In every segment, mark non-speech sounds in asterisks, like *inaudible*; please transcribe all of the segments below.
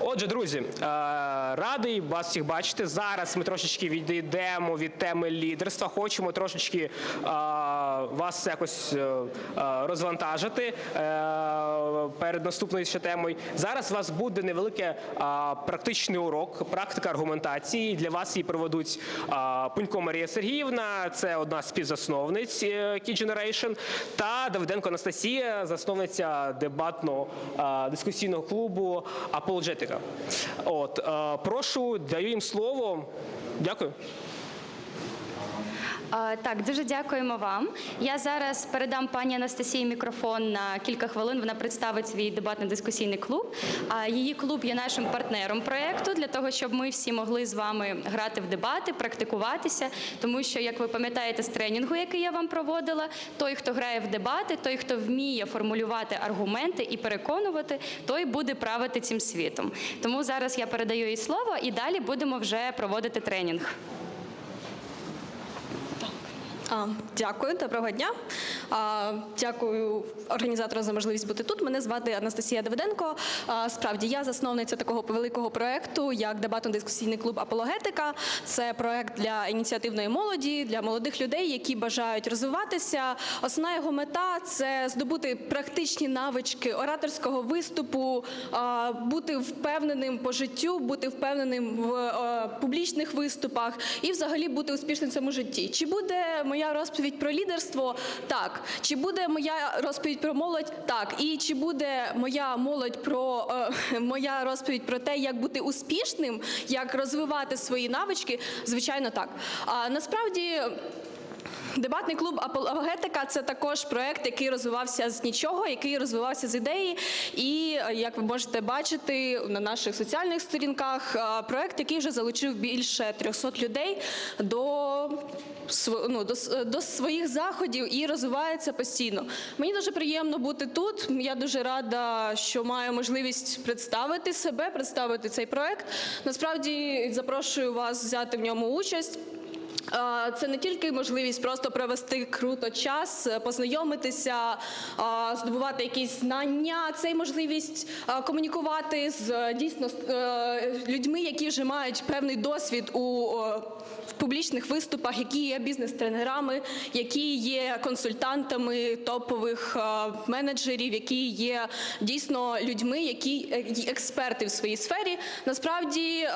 Отже, друзі, е, радий вас всіх бачити. Зараз ми трошечки відійдемо від теми лідерства. Хочемо трошечки е, вас якось е, розвантажити перед наступною ще темою. Зараз у вас буде невеликий практичний урок, практика аргументації. Для вас її проведуть Пунько Марія Сергіївна, це одна з співзасновниць Key Generation, та Давиденко Анастасія, засновниця дебатного е, дискусійного клубу Апологетика. От е, прошу, даю їм слово. Дякую. Так, дуже дякуємо вам. Я зараз передам пані Анастасії мікрофон на кілька хвилин. Вона представить свій дебатно-дискусійний клуб. Її клуб є нашим партнером проекту для того, щоб ми всі могли з вами грати в дебати, практикуватися. Тому що, як ви пам'ятаєте з тренінгу, який я вам проводила, той, хто грає в дебати, той, хто вміє формулювати аргументи і переконувати, той буде правити цим світом. Тому зараз я передаю їй слово і далі будемо вже проводити тренінг. Дякую, доброго дня. Дякую організаторам за можливість бути тут. Мене звати Анастасія Давиденко. Справді, я засновниця такого великого проекту, як дебатно-дискусійний клуб Апологетика. Це проект для ініціативної молоді, для молодих людей, які бажають розвиватися. Основна його мета це здобути практичні навички ораторського виступу, бути впевненим по життю, бути впевненим в публічних виступах і взагалі бути успішним в цьому житті. Чи буде моя розповідь про лідерство? Так. Чи буде моя розповідь про молодь? Так. І чи буде моя молодь про е, *laughs* моя розповідь про те, як бути успішним, як розвивати свої навички? Звичайно, так. А насправді. Дебатний клуб Апологетика це також проект, який розвивався з нічого, який розвивався з ідеї. І е, як ви можете бачити на наших соціальних сторінках, е, проект, який вже залучив більше 300 людей до ну, до, до своїх заходів і розвивається постійно. Мені дуже приємно бути тут. Я дуже рада, що маю можливість представити себе, представити цей проект. Насправді запрошую вас взяти в ньому участь. Це не тільки можливість просто провести круто час, е, познайомитися, здобувати якісь знання. Це й можливість комунікувати з е, дійсно е, людьми, які вже мають певний досвід у публічних виступах, які є бізнес-тренерами, які є консультантами топових менеджерів, які є дійсно людьми, які експерти в своїй сфері. Насправді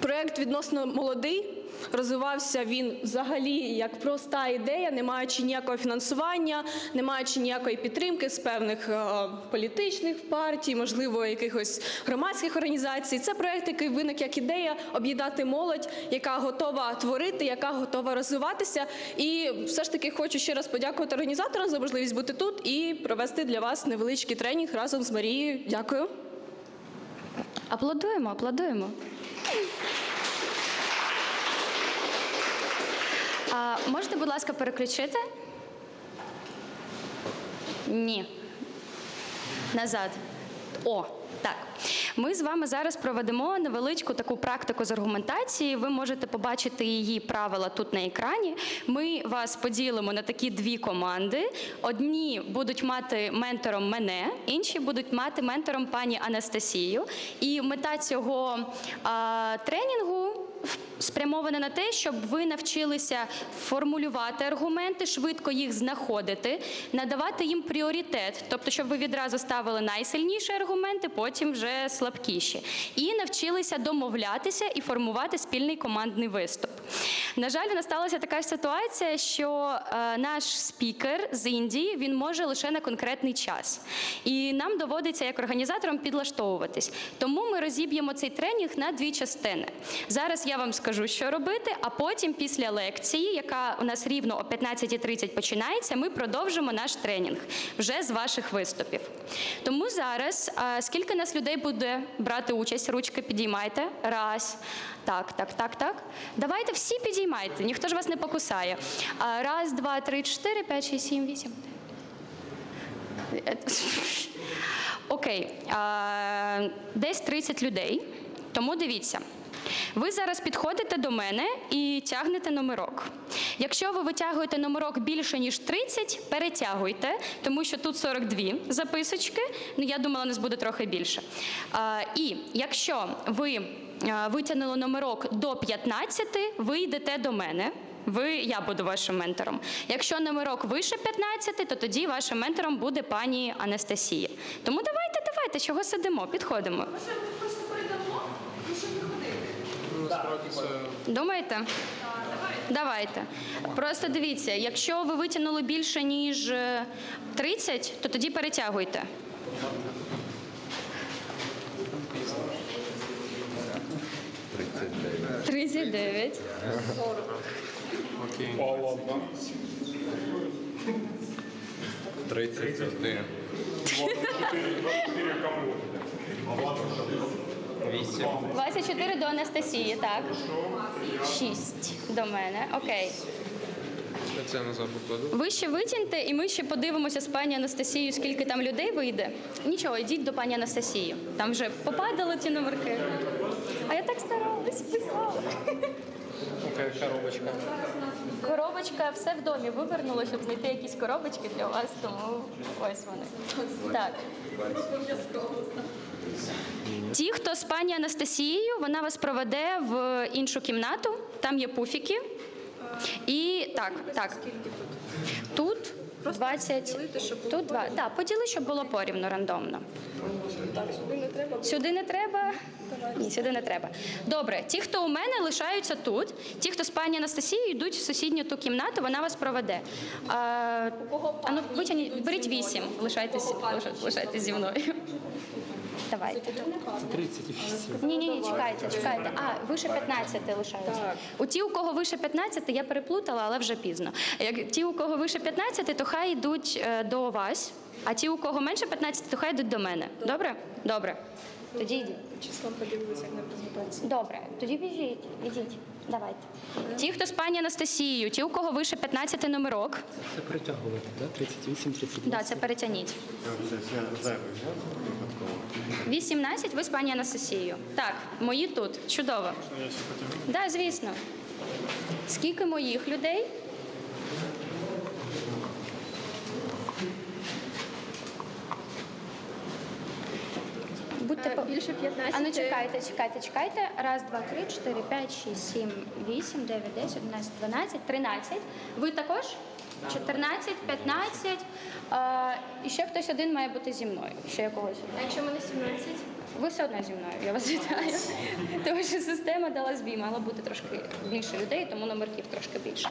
проект відносно молодий. Розвивався він взагалі як проста ідея, не маючи ніякого фінансування, не маючи ніякої підтримки з певних е, політичних партій, можливо, якихось громадських організацій. Це проект, який виник як ідея об'єднати молодь, яка готова творити, яка готова розвиватися. І все ж таки хочу ще раз подякувати організаторам за можливість бути тут і провести для вас невеличкий тренінг разом з Марією. Дякую. Аплодуємо, аплодуємо. А, можете, будь ласка, переключити? Ні. Назад. О, так. Ми з вами зараз проведемо невеличку таку практику з аргументації. Ви можете побачити її правила тут на екрані. Ми вас поділимо на такі дві команди. Одні будуть мати ментором мене, інші будуть мати ментором пані Анастасію. І мета цього а, тренінгу спрямоване на те, щоб ви навчилися формулювати аргументи, швидко їх знаходити, надавати їм пріоритет, тобто, щоб ви відразу ставили найсильніші аргументи, потім вже слабкіші, і навчилися домовлятися і формувати спільний командний виступ. На жаль, насталася така ситуація, що е, наш спікер з Індії він може лише на конкретний час, і нам доводиться як організаторам підлаштовуватись. Тому ми розіб'ємо цей тренінг на дві частини. Зараз я вам скажу, що робити, а потім, після лекції, яка у нас рівно о 15.30 починається, ми продовжимо наш тренінг вже з ваших виступів. Тому зараз скільки нас людей буде брати участь? Ручки підіймайте. Раз. Так, так, так, так. Давайте всі підіймайте, ніхто ж вас не покусає. Раз, два, три, чотири, п'ять, шість, сім, вісім. Окей, десь 30 людей. Тому дивіться. Ви зараз підходите до мене і тягнете номерок. Якщо ви витягуєте номерок більше ніж 30, перетягуйте, тому що тут 42 записочки. Ну я думала, у нас буде трохи більше. А, і якщо ви витягнули номерок до 15, ви йдете до мене. Ви, я буду вашим ментором. Якщо номерок вище 15, то тоді вашим ментором буде пані Анастасія. Тому давайте, давайте, чого сидимо, підходимо. Думаєте? Давайте. Просто дивіться, якщо ви витягнули більше ніж е, 30, то тоді перетягуйте. Тридцять дев'ять. Тридцять один. *laughs* *laughs* Вісім. 24 до Анастасії, так. 6 до мене. Окей. Це назад покладу. Ви ще витягньте, і ми ще подивимося з пані Анастасією, скільки там людей вийде. Нічого, йдіть до пані Анастасії. Там вже попадали ті номерки. А я так старалась, писала. Коробочка. Коробочка все в домі вивернула, щоб знайти якісь коробочки для вас, тому ось вони. Так. Ті, хто з пані Анастасією, вона вас проведе в іншу кімнату, там є пуфіки. І так, так. Тут 20, тут 2. Так, поділи, щоб було порівну рандомно. Сюди не треба. Ні, сюди не треба. Добре, ті, хто у мене лишаються тут, ті, хто з пані Анастасією, йдуть в сусідню ту кімнату, вона вас проведе. А, а ну, витягніть, беріть вісім, лишайтесь, лишайтесь зі мною. Давайте. 38. Ні, ні, ні, чекайте, чекайте. А, вище 15 лишаються. У ті, у кого вище 15, я переплутала, але вже пізно. Як ті, у кого вище 15, то хай йдуть е, до вас, а ті, у кого менше 15, то хай йдуть до мене. Добре? Добре. Тоді йдіть. Числом подивилися як на презентації. Добре, тоді біжіть, ідіть. Давайте. Ті, хто з пані Анастасією, ті, у кого вище 15 номерок, Це перетягувати, так? 38, 32. Так, це перетягніть. 18 ви з пані Анастасією. Так, мої тут. Чудово. Так, звісно. Скільки моїх людей? Будьте по... Більше 15. А ну чекайте, чекайте, чекайте. Раз, два, три, чотири, п'ять, шість, сім, вісім, дев'ять, десять, одинадцять, дванадцять, тринадцять. Ви також? 14, 15. А, і ще хтось один має бути зі мною. Ще якогось. А якщо мене 17? Ви все одно зі мною, я вас вітаю. Тому що система дала збій, мало бути трошки більше людей, тому номерків трошки більше.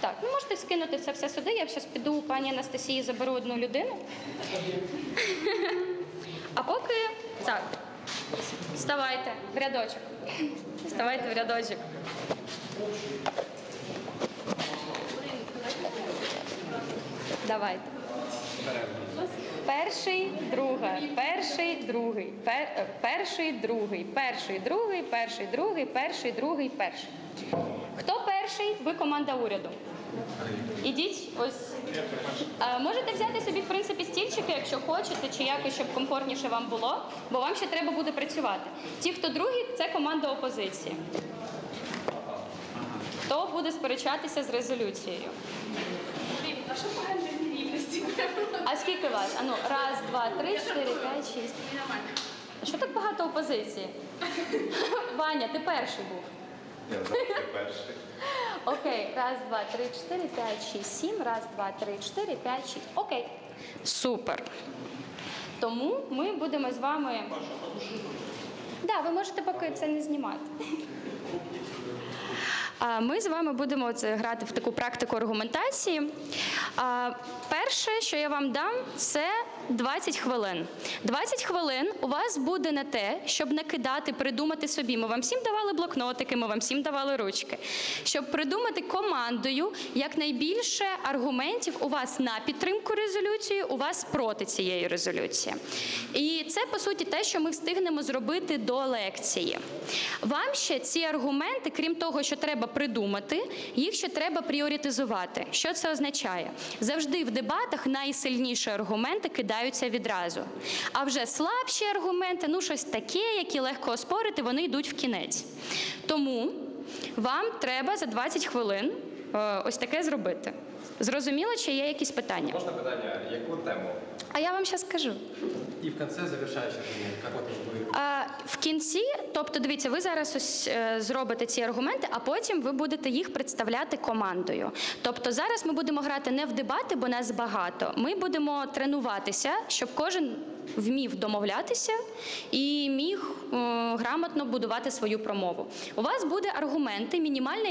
Так, ну можете скинути це все сюди. Я зараз піду у пані Анастасії заберу одну людину. А поки так, вставайте в рядочок. Вставайте в рядочок. Давайте. Перший, друга, перший, другий, пер, е, перший, другий, перший, другий, перший, другий, перший, другий, перший. Хто перший? Ви команда уряду. Ідіть ось. А, можете взяти собі, в принципі, стільчики, якщо хочете, чи якось, щоб комфортніше вам було, бо вам ще треба буде працювати. Ті, хто другий, це команда опозиції. Хто буде сперечатися з резолюцією? А скільки вас? Ану, раз, два, три, чотири, п'ять, шість. Що так багато опозиції? *laughs* Ваня, ти перший був. Я завжди перший. Окей, раз, два, три, чотири, п'ять, шість, сім. Раз, два, три, чотири, п'ять, шість. Окей. Супер. Тому ми будемо з вами. Так, да, ви можете поки це не знімати. *laughs* А Ми з вами будемо це грати в таку практику аргументації. Перше, що я вам дам, це 20 хвилин. 20 хвилин у вас буде на те, щоб накидати, придумати собі. Ми вам всім давали блокнотики, ми вам всім давали ручки. Щоб придумати командою якнайбільше аргументів у вас на підтримку резолюції, у вас проти цієї резолюції. І це по суті те, що ми встигнемо зробити до лекції. Вам ще ці аргументи, крім того, що треба придумати, їх ще треба пріоритизувати. Що це означає? Завжди в дебатах найсильніші аргументи кидають з'являються відразу. А вже слабші аргументи, ну щось таке, які легко оспорити, вони йдуть в кінець. Тому вам треба за 20 хвилин е, ось таке зробити. Зрозуміло, чи є якісь питання? Можно питання, яку тему? А я вам зараз скажу. І в вот А, в кінці, тобто, дивіться, ви зараз ось е, зробите ці аргументи, а потім ви будете їх представляти командою. Тобто, зараз ми будемо грати не в дебати, бо нас багато. Ми будемо тренуватися, щоб кожен вмів домовлятися і міг е, грамотно будувати свою промову. У вас буде аргументи, мінімальна